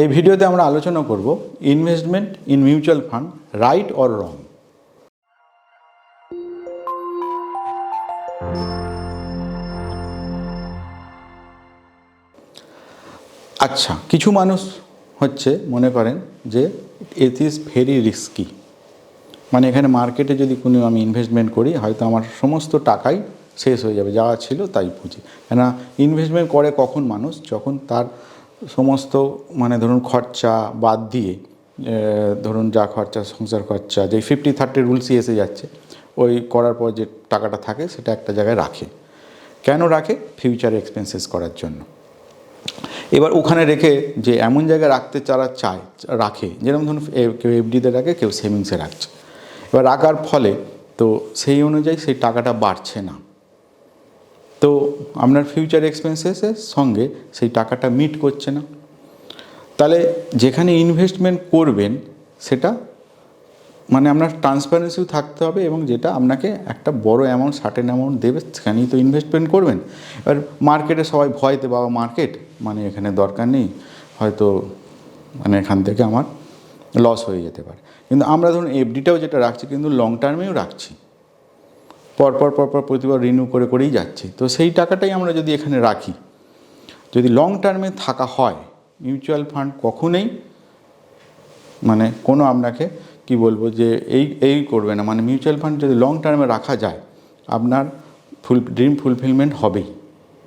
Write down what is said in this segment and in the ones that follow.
এই ভিডিওতে আমরা আলোচনা করব investment in mutual fund right or wrong আচ্ছা কিছু মানুষ হচ্ছে মনে করেন যে ইট ইজ ভেরি রিস্কি মানে এখানে মার্কেটে যদি কোনো আমি ইনভেস্টমেন্ট করি, হয়তো আমার সমস্ত টাকাই শেষ হয়ে যাবে, যা ছিল তাই পুঁজি। কেন ইনভেস্টমেন্ট করে কখন মানুষ? যখন তার সমস্ত মানে ধরুন খরচা বাদ দিয়ে ধরুন যা খরচা, সংসার খরচা যে ফিফটি থার্টি রুলসই এসে যাচ্ছে, ওই করার পর যে টাকাটা থাকে সেটা একটা জায়গায় রাখে। কেন রাখে? ফিউচার এক্সপেন্সেস করার জন্য। এবার ওখানে রেখে যে এমন জায়গায় রাখতে যারা চায়, রাখে, যেরকম ধরুন কেউ এফডিতে রাখে, কেউ সেভিংসে রাখছে। এবার রাখার ফলে তো সেই অনুযায়ী সেই টাকাটা বাড়ছে না। তো আপনার ফিউচার এক্সপেন্সেসের সঙ্গে সেই টাকাটা মিট করছে না। তাহলে যেখানে ইনভেস্টমেন্ট করবেন, সেটা মানে আপনার ট্রান্সপারেন্সিও থাকতে হবে এবং যেটা আপনাকে একটা বড় অ্যামাউন্ট সার্টেন অ্যামাউন্ট দেবে, সেখানেই তো ইনভেস্টমেন্ট করবেন। এবার মার্কেটে সবাই ভয়তে বাবা মার্কেট মানে এখানে দরকার নেই। হয়তো মানে এখান থেকে আমার লস হয়ে যেতে পারে। কিন্তু আমরা ধরুন এফডিটাও যেটা রাখছি, কিন্তু লং টার্মেও রাখছি। পরপর পরপর প্রতিবার রিনিউ করে করেই যাচ্ছি। তো সেই টাকাটাই আমরা যদি এখানে রাখি, যদি লং টার্মে থাকা হয় মিউচুয়াল ফান্ড কখনোই মানে কোনো আপনাকে কি বলব যে এই এই করবে না। মানে মিউচুয়াল ফান্ড যদি লং টার্মে রাখা যায়, আপনার ফুল ড্রিম ফুলফিলমেন্ট হবেই।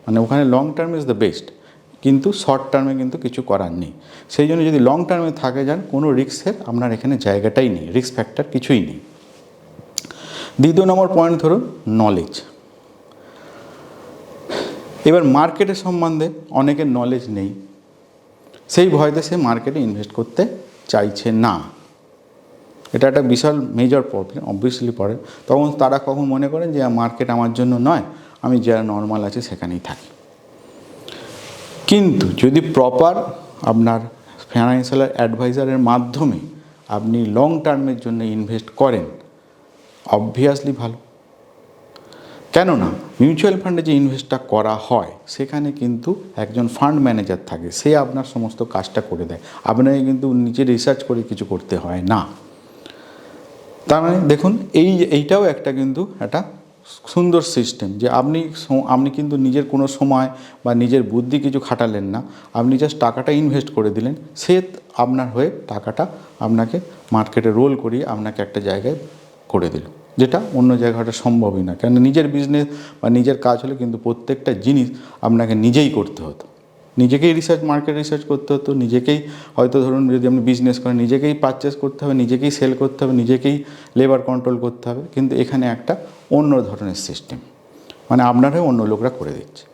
মানে ওখানে long term is the best কিন্তু শর্ট টার্মে কিন্তু কিছু করার নেই। সেই জন্য যদি লং টার্মে থাকে যান, কোনো রিস্কের আপনার এখানে জায়গাটাই নেই রিস্ক ফ্যাক্টর কিছুই নেই। দ্বিতীয় নম্বর পয়েন্ট ধরুন নলেজ এবার মার্কেটের সম্বন্ধে অনেকের নলেজ নেই। সেই ভয়তে সে মার্কেটে ইনভেস্ট করতে চাইছে না। এটা একটা বিশাল মেজর প্রবলেম অবভিয়াসলি পড়ে। তখন তারা কখন মনে করেন যে মার্কেট আমার জন্য নয়, আমি যারা নর্মাল আছে সেখানেই থাকি। কিন্তু যদি প্রপার আপনার ফাইন্যান্সিয়াল অ্যাডভাইজারের মাধ্যমে আপনি লং টার্মের জন্য ইনভেস্ট করেন অবভিয়াসলি ভালো। কেননা মিউচুয়াল ফান্ডে যে ইনভেস্টটা করা হয়, সেখানে কিন্তু একজন ফান্ড ম্যানেজার থাকে, সে আপনার সমস্ত কাজটা করে দেয়। আপনাকে কিন্তু নিজে রিসার্চ করে কিছু করতে হয় না। তার মানে দেখুন, এই এইটাও একটা কিন্তু একটা সুন্দর সিস্টেম যে আপনি আপনি কিন্তু নিজের কোনো সময় বা নিজের বুদ্ধি কিছু খাটালেন না, আপনি জাস্ট টাকাটা ইনভেস্ট করে দিলেন, সে আপনার হয়ে টাকাটা আপনাকে মার্কেটে রোল করিয়ে আপনাকে একটা জায়গায় করে দিল। যেটা অন্য জায়গাটা সম্ভবই না। কেন নিজের বিজনেস বা নিজের কাজ হলে কিন্তু প্রত্যেকটা জিনিস আপনাকে নিজেই করতে হতো। নিজেকেই রিসার্চ মার্কেট রিসার্চ করতে হতো। নিজেকেই হয়তো ধরুন যদি আপনি বিজনেস করেন, নিজেকেই পারচেস করতে হবে, নিজেকেই সেল করতে হবে, নিজেকেই লেবার কন্ট্রোল করতে হবে। কিন্তু এখানে একটা অন্য ধরনের সিস্টেম মানে আপনারাই অন্য লোকরা করে দিচ্ছে।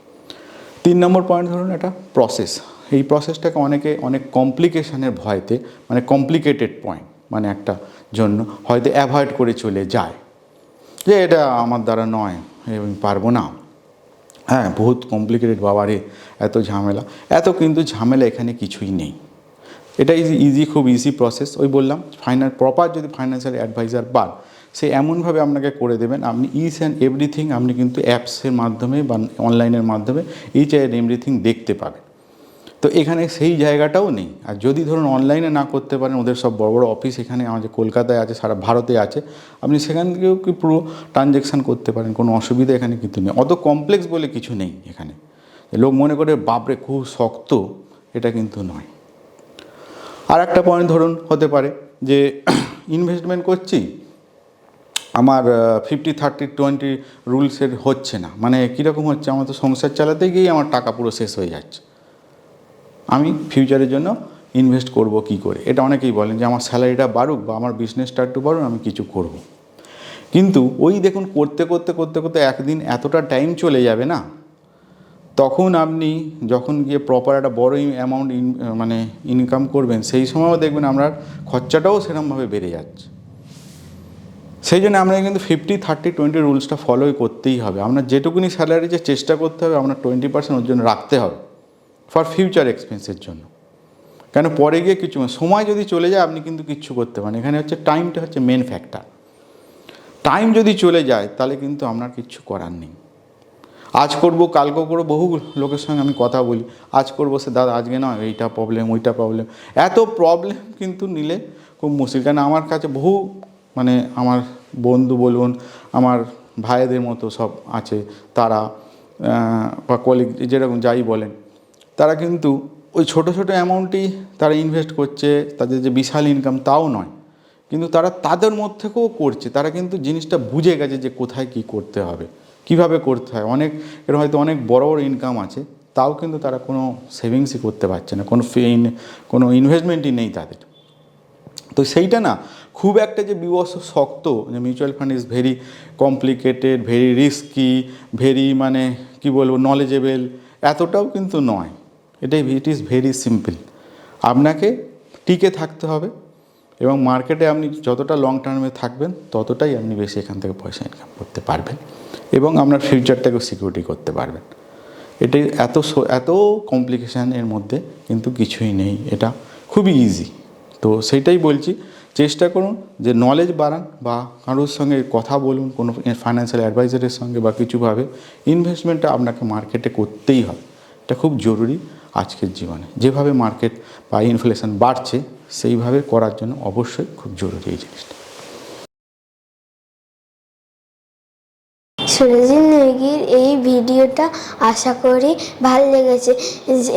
তিন নম্বর পয়েন্ট ধরুন একটা প্রসেস এই প্রসেসটাকে অনেকে, অনেক কমপ্লিকেশনের ভয়তে মানে কমপ্লিকেটেড পয়েন্ট মানে একটা জন্য হয়তো অ্যাভয়েড করে চলে যায়। যে এটা আমার দ্বারা নয়, আমি পারব না। হ্যাঁ বহুত কমপ্লিকেটেড বাবারে, এত ঝামেলা। এত কিন্তু ঝামেলা এখানে কিছুই নেই। এটা ইজি ইজি খুব ইজি প্রসেস ওই বললাম ফাইনাল প্রপার যদি ফাইন্যান্সিয়াল অ্যাডভাইজার পান, সে এমনভাবে আপনাকে করে দেবেন, আপনি ইচ অ্যান্ড এভরিথিং আপনি কিন্তু অ্যাপসের মাধ্যমে বা অনলাইনের মাধ্যমে ইচ অ্যান্ড এভরিথিং দেখতে পাবেন। তো এখানে সেই জায়গাটাও নেই। আর যদি ধরুন অনলাইনে না করতে পারেন, ওদের সব বড় বড় অফিস এখানে আমাদের কলকাতায় আছে, সারা ভারতে আছে, আপনি সেখান থেকেও কি পুরো ট্রানজ্যাকশান করতে পারেন, কোনো অসুবিধা এখানে কিন্তু নেই। অত কমপ্লেক্স বলে কিছু নেই এখানে। লোক মনে করে, বাপরে, খুব শক্ত। এটা কিন্তু নয়। আর একটা পয়েন্ট ধরুন, হতে পারে যে ইনভেস্টমেন্ট করছি, আমার ফিফটি থার্টি টোয়েন্টি রুলসের হচ্ছে না। মানে কীরকম হচ্ছে? আমার তো সংসার চালাতে গিয়েই আমার টাকা পুরো শেষ হয়ে যাচ্ছে। আমি ফিউচারের জন্য ইনভেস্ট করব কি করে? এটা অনেকেই বলেন যে, আমার স্যালারিটা বাড়ুক বা আমার বিজনেসটা একটু বাড়ুক, আমি কিছু করব। কিন্তু ওই দেখুন, করতে করতে করতে করতে একদিন এতটা টাইম চলে যাবে না, তখন আপনি যখন গিয়ে প্রপার একটা বড় অ্যামাউন্ট মানে ইনকাম করবেন, সেই সময়ও দেখবেন আপনার খরচাটাও সেরকমভাবে বেড়ে যাচ্ছে। সেই জন্য আমরা কিন্তু ফিফটি থার্টি টোয়েন্টি রুলসটা ফলোই করতেই হবে। আপনার যেটুকুনি স্যালারি যে চেষ্টা করতে হবে আপনার টোয়েন্টি পার্সেন্ট ওর জন্য রাখতে হবে। ফর ফিউচার এক্সপেন্সের জন্য। কেন? পরে গিয়ে কিছু সময় যদি চলে যায়, আপনি কিন্তু কিচ্ছু করতে পারেন এখানে হচ্ছে টাইমটা হচ্ছে মেন ফ্যাক্টর টাইম যদি চলে যায়, তাহলে কিন্তু আপনার কিচ্ছু করার নেই। আজ করব, কালকে করব, বহু লোকের সঙ্গে আমি কথা বলি। আজ করব, সে দাদা, আজকে না, এইটা প্রবলেম ওইটা প্রবলেম এত প্রবলেম কিন্তু নিলে খুব মুশকিল। কারণ আমার কাছে বহু মানে আমার বন্ধু বলুন, আমার ভাইদের মতো সব আছে, তারা বা কলিগ যেরকম যাই বলেন। তারা কিন্তু ওই ছোট ছোট অ্যামাউন্টই তারা ইনভেস্ট করছে, তাদের যে বিশাল ইনকাম তাও নয়। কিন্তু তারা তাদের মধ্যে করছে, তারা কিন্তু জিনিসটা বুঝে গেছে যে কোথায় কি করতে হবে, কীভাবে করতে হয়। অনেক, এর হয়তো অনেক বড় বড় ইনকাম আছে, তাও কিন্তু তারা কোনো সেভিংসই করতে পারছে না, কোনো কোনো ইনভেস্টমেন্টই নেই তাদের। তো সেইটা না, খুব একটা যে বিবস শক্ত, যে mutual fund is very complicated very risky very মানে কি বলব নলেজেবল এতটাও কিন্তু নয়। এটাই ইট ইজ ভেরি সিম্পল আপনাকে টিকে থাকতে হবে এবং মার্কেটে আপনি যতটা লং টার্মে থাকবেন, ততটাই আপনি বেশি এখান থেকে পয়সা ইনকাম করতে পারবেন এবং আপনার ফিউচারটাকেও সিকিউরিটি করতে পারবেন। এটাই এত এত কমপ্লিকেশান এর মধ্যে কিন্তু কিছুই নেই। এটা খুবই ইজি তো সেইটাই বলছি, চেষ্টা করুন যে নলেজ বাড়ান বা কারোর সঙ্গে কথা বলুন, কোনো ফাইন্যান্সিয়াল অ্যাডভাইজারের সঙ্গে বা কিছুভাবে। ইনভেস্টমেন্টটা আপনাকে মার্কেটে করতেই হবে। এটা খুব জরুরি। আজকের জীবনে। যেভাবে মার্কেট বা ইনফ্লেশন বাড়ছে, সেইভাবে করার জন্য অবশ্যই খুব জরুরি এই জিনিসটা। সুরজিৎ নেগির এই ভিডিওটা আশা করি ভালো লেগেছে।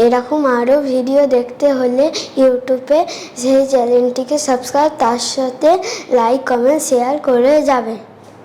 এরকম আরও ভিডিও দেখতে হলে ইউটিউবে সেই চ্যানেলটিকে সাবস্ক্রাইব তার সাথে লাইক কমেন্ট শেয়ার করে যাবে।